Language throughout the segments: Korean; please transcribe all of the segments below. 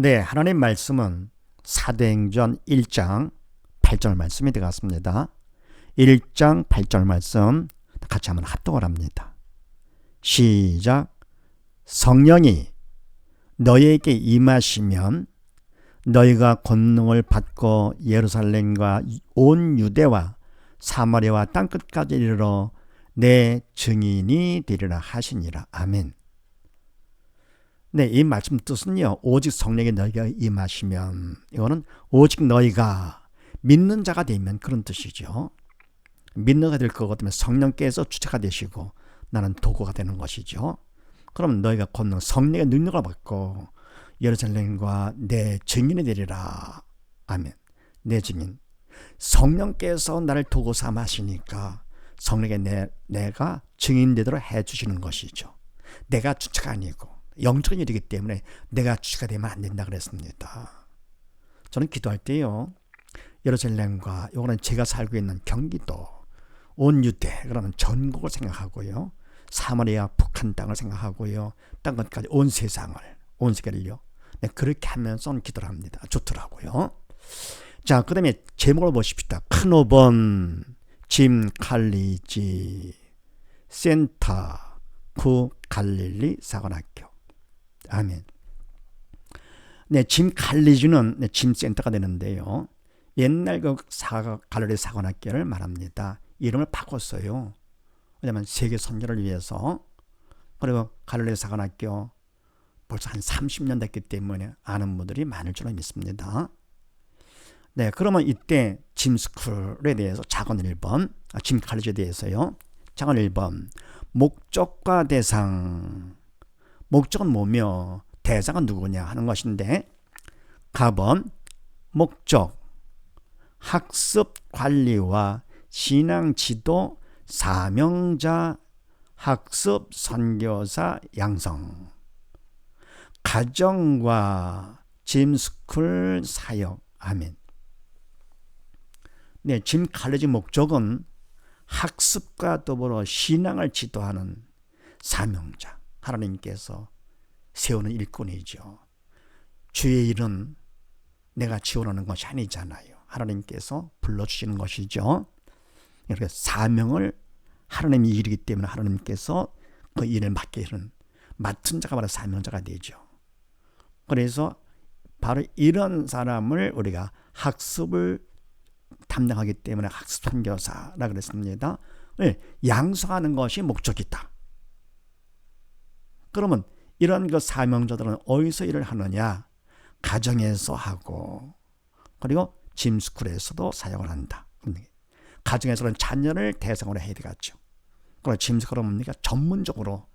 네, 하나님 말씀은 사도행전 1장 8절 말씀이 되겠습니다. 1장 8절 말씀 같이 한번 합독을 합니다. 시작. 성령이 너에게 임하시면 너희가 권능을 받고 예루살렘과 온 유대와 사마리아와 땅끝까지 이르러 내 증인이 되리라 하시니라. 아멘. 네, 이 말씀 뜻은요. 오직 성령이 너희가 임하시면 이거는 오직 너희가 믿는 자가 되면 그런 뜻이죠. 믿는 자가 될 때문에 성령께서 주체가 되시고 나는 도구가 되는 것이죠. 그럼 너희가 권능 성령의 능력을 받고 예루살렘과 내 증인이 되리라. 아멘. 내 증인. 성령께서 나를 도구 삼으시니까 성령의 내, 내가 증인 되도록 해주시는 것이죠. 내가 주체가 아니고 영적인 일이기 때문에 내가 주체가 되면 안 된다 그랬습니다. 저는 기도할 때요. 예루살렘과 요거는 제가 살고 있는 경기도 온 유대 그러면 전국을 생각하고요. 사마리아 북한 땅을 생각하고요. 땅 끝까지 온 세상을 온 세계를요. 네, 그렇게 하면서 기도를 합니다. 좋더라고요. 자, 그 다음에 제목을 보십시다. 큰 5번 짐 칼리지 센터 구 갈릴리 사관학교. 아멘. 네, 짐 칼리지는 네, 짐 센터가 되는데요. 옛날 그 사, 갈릴리 사관학교를 말합니다. 이름을 바꿨어요. 왜냐하면 세계 선교를 위해서 그리고 갈릴리 사관학교 벌써 한 30년 됐기 때문에 아는 분들이 많을 줄로 믿습니다. 네, 그러면 이때 짐스쿨에 대해서 작은 1번, 아, 짐 칼리지에 대해서요. 작은 1번, 목적과 대상. 목적은 뭐며 대상은 누구냐 하는 것인데 가번 목적, 학습 관리와 신앙 지도, 사명자, 학습 선교사 양성. 가정과 짐스쿨 사역. 아멘. 네, 짐 칼레지 목적은 학습과 더불어 신앙을 지도하는 사명자. 하나님께서 세우는 일꾼이죠. 주의 일은 내가 지원하는 것이 아니잖아요. 하나님께서 불러주시는 것이죠. 이렇게 사명을 하나님이 일이기 때문에 하나님께서 그 일을 맡게 하는 맡은 자가 바로 사명자가 되죠. 그래서 바로 이런 사람을 우리가 학습을 담당하기 때문에 학습 선교사라 그랬습니다. 네, 양성하는 것이 목적이다. 그러면 이런 그 사명자들은 어디서 일을 하느냐? 가정에서 하고 그리고 짐스쿨에서도 사용을 한다. 가정에서는 자녀를 대상으로 해야 되겠죠. 그리고 짐스쿨은 뭡니까? 전문적으로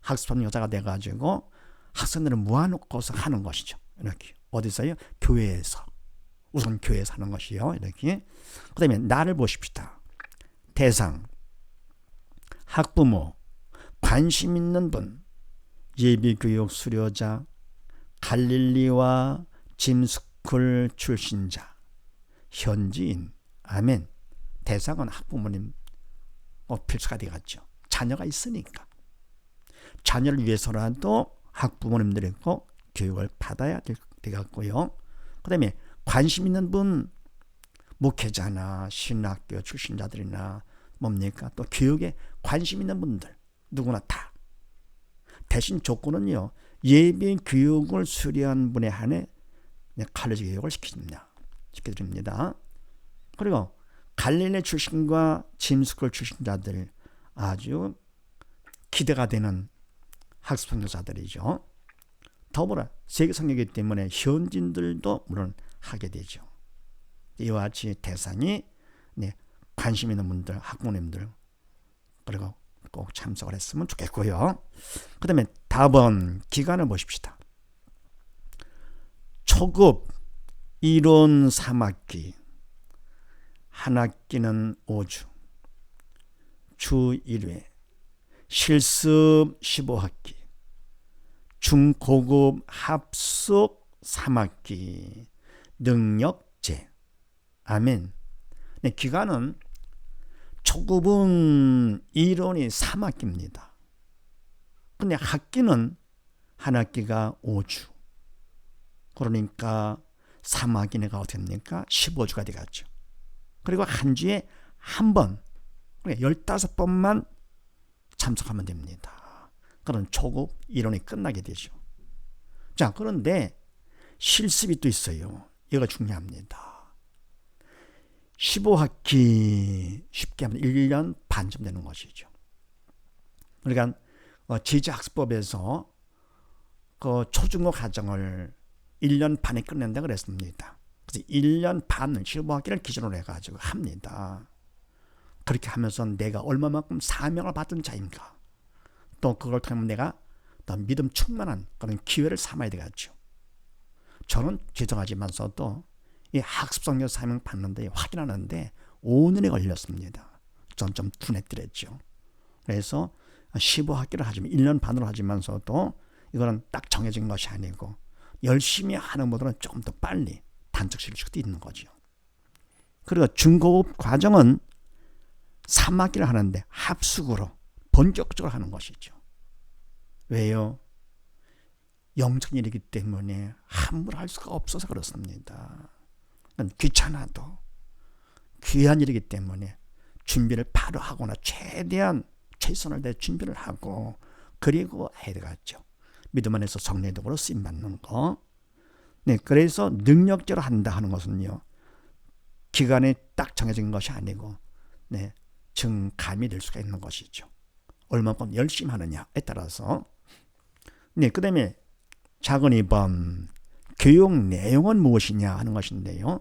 학습 여자가 돼가지고 학생들을 모아놓고서 하는 것이죠. 이렇게. 어디서요? 교회에서. 우선 교회에서 하는 것이요. 이렇게. 그 다음에 나를 보십시다. 대상, 학부모, 관심 있는 분, 예비교육 수료자, 갈릴리와 짐스쿨 출신자, 현지인, 아멘. 대상은 학부모님 어, 필수가 되겠죠. 자녀가 있으니까. 자녀를 위해서라도 학부모님들이 있고 교육을 받아야 되겠고요. 그 다음에 관심 있는 분, 목회자나 신학교 출신자들이나 뭡니까? 또 교육에 관심 있는 분들, 누구나 다. 대신 조건은요, 예비 교육을 수료한 분에 한해 칼리지 교육을 시키냐, 시켜드립니다. 그리고 갈릴리 출신과 짐스쿨 출신자들 아주 기대가 되는 학습 선교사들이죠. 더불어 세계 성교이기 때문에 현진들도 물론 하게 되죠. 이와 같이 대상이 네, 관심 있는 분들, 학부모님들 그리고 꼭 참석을 했으면 좋겠고요. 그 다음에 답은 기간을 보십시다. 초급 이론 3학기 한 학기는 5주 주 1회 실습 15학기 중고급 합숙 3학기 능력제 아멘 네, 기간은 초급은 이론이 3학기입니다. 근데 학기는 한 학기가 5주. 그러니까 3학기 내가 어떻게 됩니까? 15주가 되겠죠. 그리고 한 주에 한 번, 15번만 참석하면 됩니다. 그런 초급 이론이 끝나게 되죠. 자, 그런데 실습이 또 있어요. 이거 중요합니다. 15학기 쉽게 하면 1년 반쯤 되는 것이죠. 그러니까 어, 지지학습법에서 그 초중고 과정을 1년 반에 끝낸다 그랬습니다. 그래서 1년 반을 15학기를 기준으로 해가지고 합니다. 그렇게 하면서 내가 얼마만큼 사명을 받은 자인가. 또 그걸 통해 내가 더 믿음 충만한 그런 기회를 삼아야 되겠죠. 저는 죄송하지만서도 이 학습성적 사명 받는데 확인하는데 5년이 걸렸습니다. 전 좀 둔했더랬죠. 그래서 15학기를 하지만 1년 반으로 하지만서도 이거는 딱 정해진 것이 아니고 열심히 하는 분들은 조금 더 빨리 단축시킬 수도 있는 거죠. 그리고 중고급 과정은 3학기를 하는데 합숙으로 본격적으로 하는 것이죠. 왜요? 영적 일이기 때문에 함부로 할 수가 없어서 그렇습니다. 귀찮아도 귀한 일이기 때문에 준비를 바로 하거나 최대한 최선을 다해 준비를 하고 그리고 해야 되겠죠. 믿음 안에서 성례적으로 쓰임 받는 거. 네, 그래서 능력적으로 한다 하는 것은요. 기간이 딱 정해진 것이 아니고 네, 증감이 될 수가 있는 것이죠. 얼마큼 열심히 하느냐에 따라서 네, 그다음에 작은 2번 교육 내용은 무엇이냐 하는 것인데요.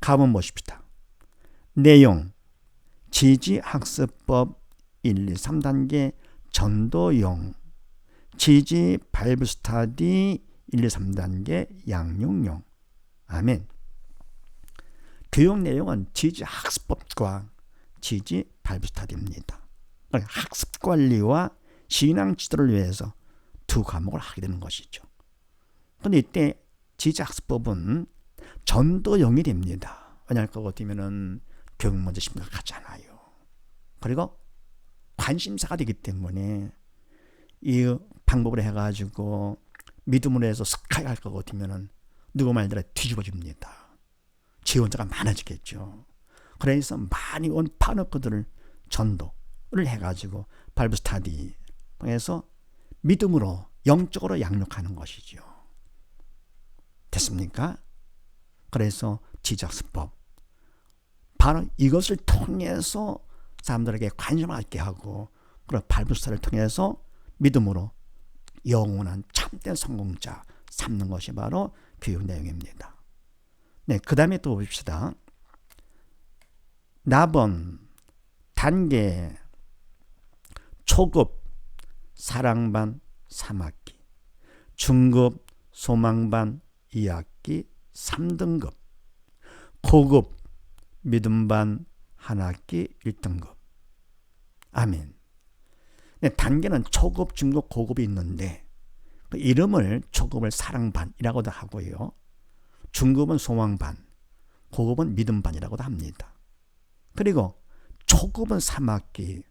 가본 보십시다. 내용 지지학습법 1, 2, 3단계 전도용 지지 바이블 스타디 1, 2, 3단계 양육용 아멘 교육 내용은 지지 학습법과 지지 바이블 스타디입니다. 학습 관리와 신앙 지도를 위해서 두 과목을 하게 되는 것이죠. 그런데 이때 지지 학습법은 전도용이 됩니다. 왜냐할 것 같으면은 교육 문제 심각하잖아요. 그리고 관심사가 되기 때문에 이 방법을 해가지고 믿음으로 해서 스카이 할것 같으면은 누구 말대로 뒤집어집니다. 지원자가 많아지겠죠. 그래서 많이 온 파너크들을 전도를 해가지고 발브 스타디 통해서 믿음으로 영적으로 양육하는 것이죠. 됐습니까? 그래서 지적수법 바로 이것을 통해서 사람들에게 관심을 갖게 하고 그런 발부스를 통해서 믿음으로 영원한 참된 성공자 삼는 것이 바로 교육 내용입니다. 네, 그 다음에 또 봅시다. 나번 단계 초급 사랑반 3학기 중급 소망반 2학기 3등급 고급 믿음반 한 학기 1등급. 아멘. 네, 단계는 초급, 중급, 고급이 있는데 그 이름을 초급을 사랑반이라고도 하고요. 중급은 소망반 고급은 믿음반이라고도 합니다. 그리고 초급은 3학기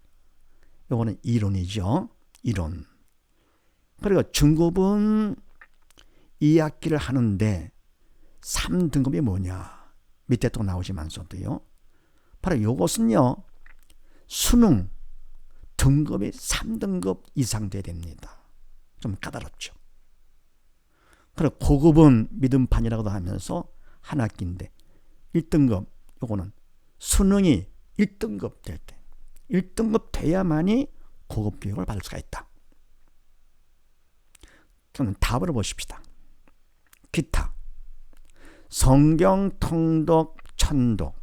요거는 이론이죠. 이론. 그리고 중급은 2학기를 하는데 3등급이 뭐냐? 밑에 또 나오지만서도요. 바로 이것은요. 수능 등급이 3등급 이상 돼야 됩니다. 좀 까다롭죠. 그리고 고급은 믿음판이라고도 하면서 한 학기인데 1등급 요거는 수능이 1등급 될 때 1등급 돼야만이 고급 교육을 받을 수가 있다. 그럼 답을 보십시다. 기타 성경 통독 천독.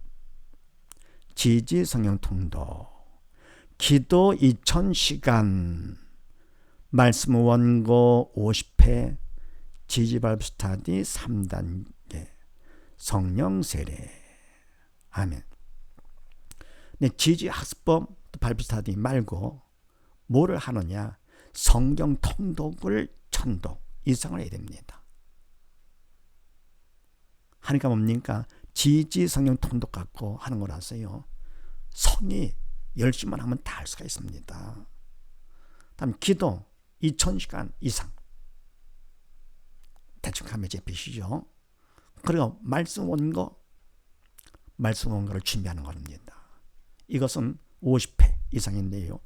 지지 성경 통독. 기도 2000시간. 말씀 원고 50회. 지지발브 스타디 3단계. 성령 세례. 아멘. 네, 지지 학습법 발브 스타디 말고 뭐를 하느냐? 성경 통독을 천독. 이상을 해야 됩니다. 하니까 뭡니까? 지지 성령 통독 갖고 하는 거라서요. 성이 열심만 하면 다 할 수가 있습니다. 다음 기도 2000시간 이상. 대충 완벽함의 제 빛이죠. 그리고 말씀 원거, 말씀 원거를 준비하는 겁니다. 이것은 50회 이상인데요.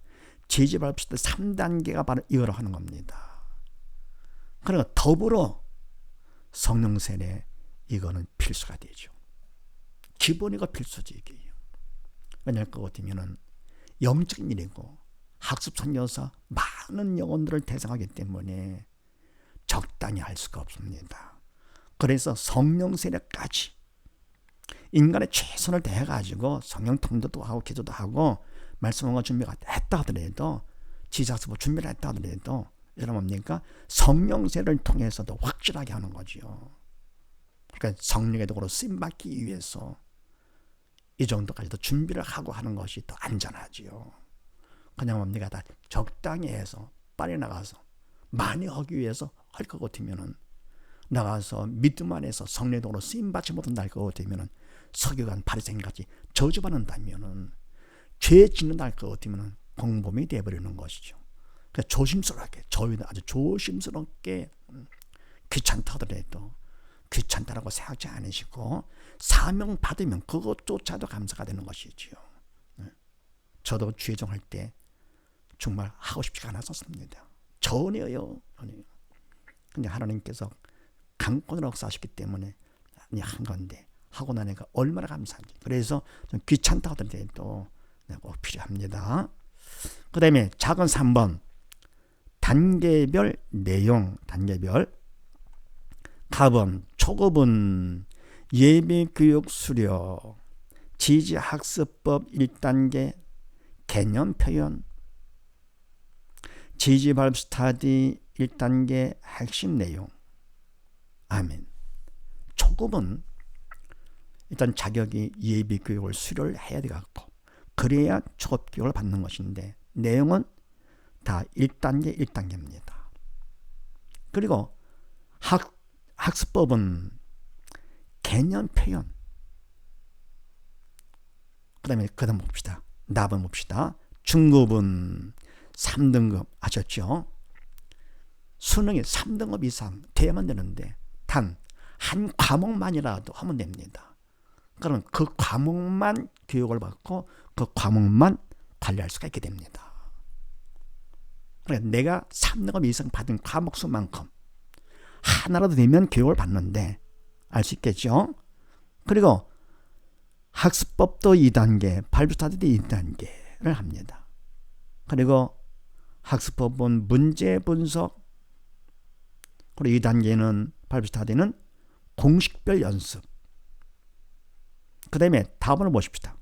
제지발표 때 3단계가 바로 이걸 하는 겁니다. 그리고 더불어 성령 세례 이거는 필수가 되죠. 기본이가 필수지 이게. 왜냐할 것 같으면은 영적인 일이고 학습 선교사 많은 영혼들을 대상하기 때문에 적당히 할 수가 없습니다. 그래서 성령 세례까지 인간의 최선을 다해 가지고 성령 통도도 하고 기도도 하고 말씀과 준비가 했다 하더라도 지자스부 준비를 했다 하더라도 여러분 뭡니까? 성령 세례를 통해서도 확실하게 하는 거죠. 그러니까 성령의 도구로 쓰임받기 위해서 이 정도까지도 준비를 하고 하는 것이 더 안전하지요. 그냥 뭡니까? 다 적당히 해서 빨리 나가서 많이 하기 위해서 할 것 같으면은 나가서 믿음 안에서 성례도로 쓰임 받지 못한다 것 같으면은 서기관 바리새인같이 저주받는다면은 죄 짓는다 할것 같으면은 공범이 되어버리는 것이죠. 그러니까 조심스럽게 저희는 아주 조심스럽게 음, 귀찮다 하더라도 귀찮다라고 생각지 않으시고 사명 받으면 그것조차도 감사가 되는 것이지요. 네. 저도 주의정할 때 정말 하고 싶지가 않았었습니다. 전혀요. 전혀요. 근데 하나님께서 강권으로 역사하셨기 때문에 한 건데 하고 나니까 얼마나 감사한지. 그래서 좀 귀찮다 하던데도 꼭 필요합니다. 그 다음에 작은 3번 단계별 내용 단계별 가번 초급은 예비교육 수료 지지학습법 1단계 개념 표현 지지발 스타디 1단계 핵심 내용 아멘 초급은 일단 자격이 예비교육을 수료를 해야 되겠고 그래야 초급교육을 받는 것인데 내용은 다 1단계 1단계입니다. 그리고 학, 학습법은 개념 표현 그 다음에 그 다음 봅시다. 납은 봅시다. 중급은 3등급 아셨죠? 수능이 3등급 이상 돼야만 되는데 단 한 과목만이라도 하면 됩니다. 그럼 그 과목만 교육을 받고 그 과목만 관리할 수가 있게 됩니다. 그러니까 내가 3등급 이상 받은 과목 수만큼 하나라도 되면 교육을 받는데 알 수 있겠죠? 그리고 학습법도 2단계, 발표 스타디도 2단계를 합니다. 그리고 학습법은 문제 분석, 그리고 2단계는 발표 스타디는 공식별 연습. 그 다음에 답을 보십시다.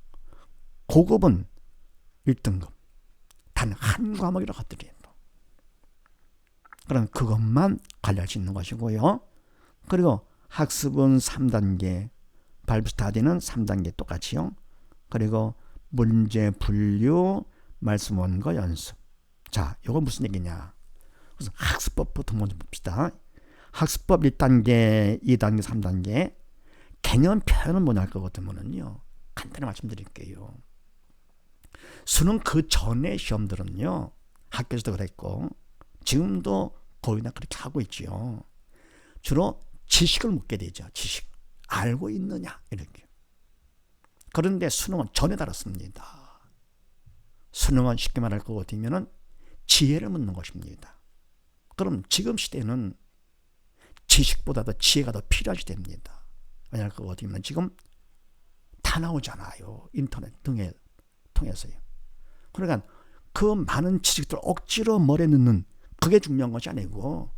고급은 1등급. 단 한 과목이라고 하더라도. 그럼 그것만 관리할 수 있는 것이고요. 그리고 학습은 3단계, 발부스타디는 3단계 똑같이요. 그리고 문제 분류, 말씀 원거 연습. 자, 이거 무슨 얘기냐? 그래서 학습법부터 먼저 봅시다. 학습법 1단계, 2단계, 3단계. 개념 표현은 뭐냐 할 거거든요. 간단히 말씀드릴게요. 수능 그 전에 시험들은요. 학교에서도 그랬고 지금도 거의 다 그렇게 하고 있지요. 주로 지식을 묻게 되죠. 지식. 알고 있느냐 이렇게. 그런데 수능은 전혀 다릅니다. 수능은 쉽게 말할 것 같으면 지혜를 묻는 것입니다. 그럼 지금 시대는 지식보다도 지혜가 더 필요하시 됩니다. 왜냐할 것 같으면 지금 다 나오잖아요. 인터넷 등에 통해서요. 그러니까 그 많은 지식들 억지로 머리에 넣는 그게 중요한 것이 아니고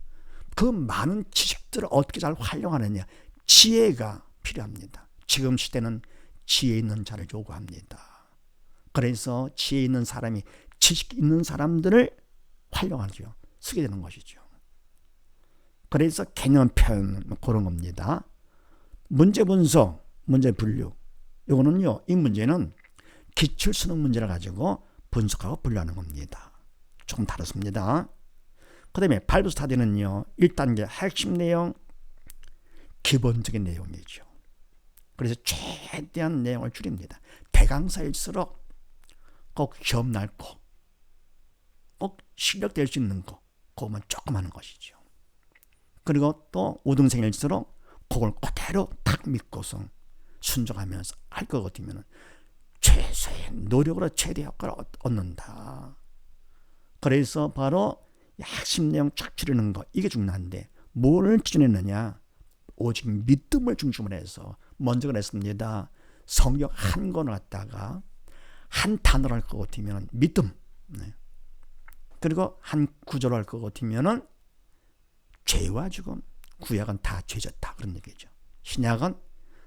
그 많은 지식들을 어떻게 잘 활용하느냐 지혜가 필요합니다. 지금 시대는 지혜 있는 자를 요구합니다. 그래서 지혜 있는 사람이 지식 있는 사람들을 활용하죠. 쓰게 되는 것이죠. 그래서 개념 표현 그런 겁니다. 문제 분석, 문제 분류. 이거는요, 이 문제는 기출 수능 문제를 가지고 분석하고 분류하는 겁니다. 조금 다릅니다. 그 다음에 발부 스타디는요, 1단계 핵심 내용, 기본적인 내용이죠. 그래서 최대한 내용을 줄입니다. 대강사일수록 꼭 시험 날고, 꼭 실력 될 수 있는 거, 그것만 조금 하는 것이죠. 그리고 또 우등생일수록 그걸 그대로 딱 믿고서 순종하면서 할 것 같으면 최소의 노력으로 최대 효과를 얻는다. 그래서 바로 핵심 내용 쫙 줄이는 거 이게 중요한데 뭘 줄이느냐 오직 믿음을 중심으로 해서 먼저 그랬습니다. 성경 한 권을 갖다가 한 단어로 할것 같으면 믿음 네. 그리고 한 구절로 할것 같으면 죄와 죽음 구약은 다 죄졌다 그런 얘기죠. 신약은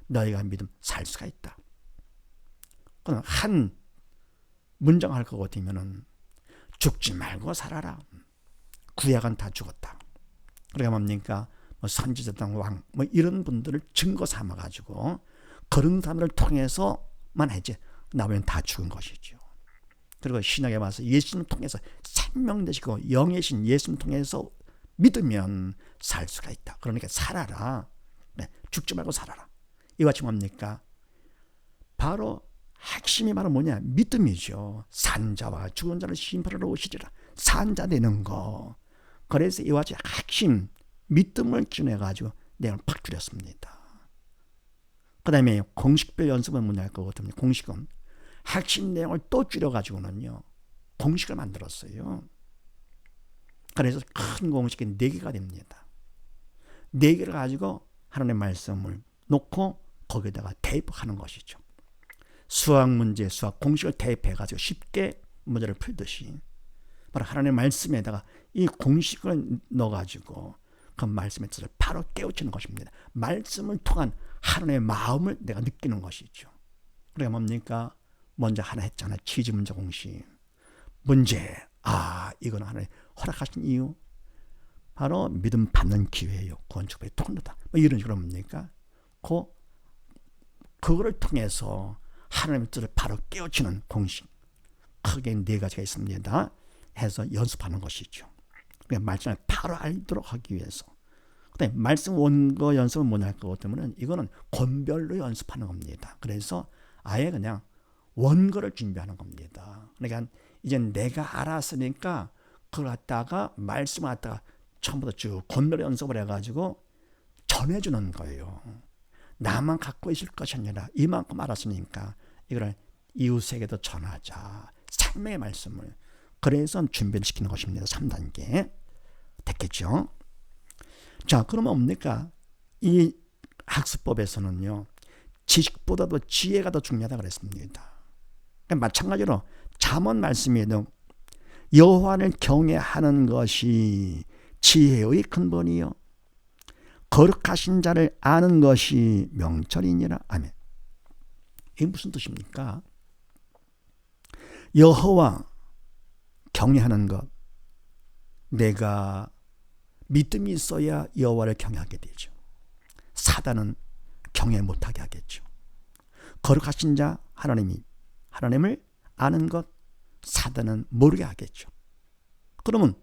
너희가 믿음 살 수가 있다. 그럼 한 문장 할 것 같으면은 죽지 말고 살아라. 구약은 다 죽었다. 그러니까 뭡니까? 뭐 선지자당 왕, 뭐 이런 분들을 증거 삼아 가지고 그런 사람을 통해서만 해지 나머지는 다 죽은 것이죠. 그리고 신약에 와서 예수님 통해서 생명 되시고 영의 신 예수님 통해서 믿으면 살 수가 있다. 그러니까 살아라. 네, 죽지 말고 살아라. 이와 같이 뭡니까? 바로 핵심이 바로 뭐냐? 믿음이죠. 산자와 죽은 자를 심판하러 오시리라. 산자 되는 거. 그래서 이와 같이 핵심 믿음을 기준해가지고 내용을 팍 줄였습니다. 그 다음에 공식별 연습은 뭐냐 할 거거든요. 공식은 핵심 내용을 또 줄여가지고는요. 공식을 만들었어요. 그래서 큰 공식이 네 개가 됩니다. 네 개를 가지고 하나님의 말씀을 놓고 거기다가 대입하는 것이죠. 수학 문제, 수학 공식을 대입해가지고 쉽게 문제를 풀듯이 바로 하나님의 말씀에다가 이 공식을 넣어가지고 그 말씀의 뜻을 바로 깨우치는 것입니다. 말씀을 통한 하나님의 마음을 내가 느끼는 것이죠. 그러니까 뭡니까? 먼저 하나 했잖아. 치즈 문제 공식. 문제. 아, 이건 하나님 허락하신 이유. 바로 믿음 받는 기회예요. 건축의 통로다. 뭐 이런 식으로 뭡니까? 그, 그거를 통해서 하나님의 뜻을 바로 깨우치는 공식. 크게 네 가지가 있습니다. 해서 연습하는 것이죠. 말씀을 바로 알도록 하기 위해서. 그다음에 말씀 원거 연습은 뭐냐 할 거기 때문에 이거는 권별로 연습하는 겁니다. 그래서 아예 그냥 원거를 준비하는 겁니다. 그러니까 이제 내가 알았으니까 그걸 갖다가 말씀을 갖다가 처음부터 쭉 권별 연습을 해가지고 전해주는 거예요. 나만 갖고 있을 것이 아니라 이만큼 알았으니까 이걸 이웃에게도 전하자. 삶의 말씀을. 그래서 준비를 시키는 것입니다. 3단계. 됐겠죠? 자, 그러면 뭡니까? 이 학습법에서는요, 지식보다도 지혜가 더 중요하다 그랬습니다. 그러니까 마찬가지로 잠언 말씀에도 여호와를 경외하는 것이 지혜의 근본이요. 거룩하신 자를 아는 것이 명철이니라. 아멘. 이게 무슨 뜻입니까? 여호와 경외하는 것. 내가 믿음이 있어야 여호와를 경외하게 되죠. 사단은 경외 못하게 하겠죠. 거룩하신 자 하나님이 하나님을 아는 것 사단은 모르게 하겠죠. 그러면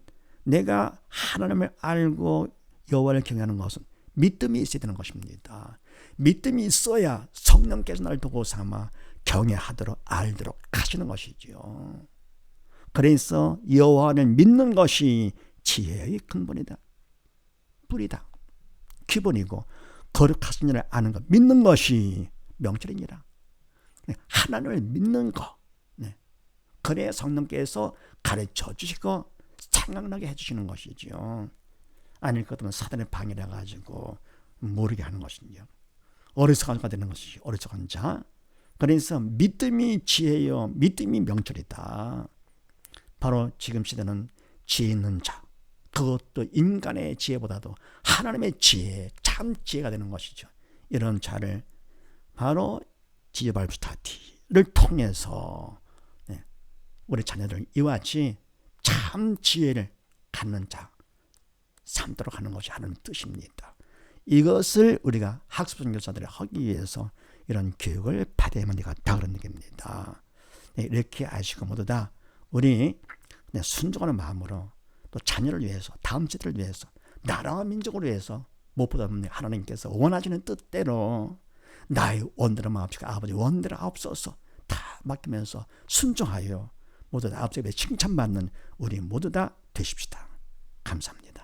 내가 하나님을 알고 여호와를 경외하는 것은 믿음이 있어야 되는 것입니다. 믿음이 있어야 성령께서 날 도고 삼아 경외하도록 알도록 하시는 것이지요. 그래서 여호와를 믿는 것이 지혜의 근본이다. 뿌리다. 기본이고 거룩하신 일을 아는 것, 믿는 것이 명철이니라. 네, 하나님을 믿는 것. 네. 그래야 성령께서 가르쳐 주시고 생각나게 해주시는 것이죠. 아닐 것 같으면 사단의 방해를 가지고 모르게 하는 것이죠. 어리석은 가 되는 것이죠. 어리석은 자. 그래서 믿음이 지혜요. 믿음이 명철이다. 바로 지금 시대는 지혜 있는 자. 그것도 인간의 지혜보다도 하나님의 지혜, 참 지혜가 되는 것이죠. 이런 자를 바로 지혜발 스타티를 통해서 네, 우리 자녀들 이와 같이 참 지혜를 갖는 자 삼도록 하는 것이 하는 뜻입니다. 이것을 우리가 학습 선교사들이 하기 위해서 이런 교육을 받아야만 되겠다 그런 얘기입니다. 네, 이렇게 아시고 모두 다 우리 순종하는 마음으로 또 자녀를 위해서 다음 세대를 위해서 나라와 민족을 위해서 무엇보다 하나님께서 원하시는 뜻대로 나의 원대로 마옵시고 아버지 원대로 앞서서 다 맡기면서 순종하여 모두 다 앞서에 칭찬받는 우리 모두 다 되십시다. 감사합니다.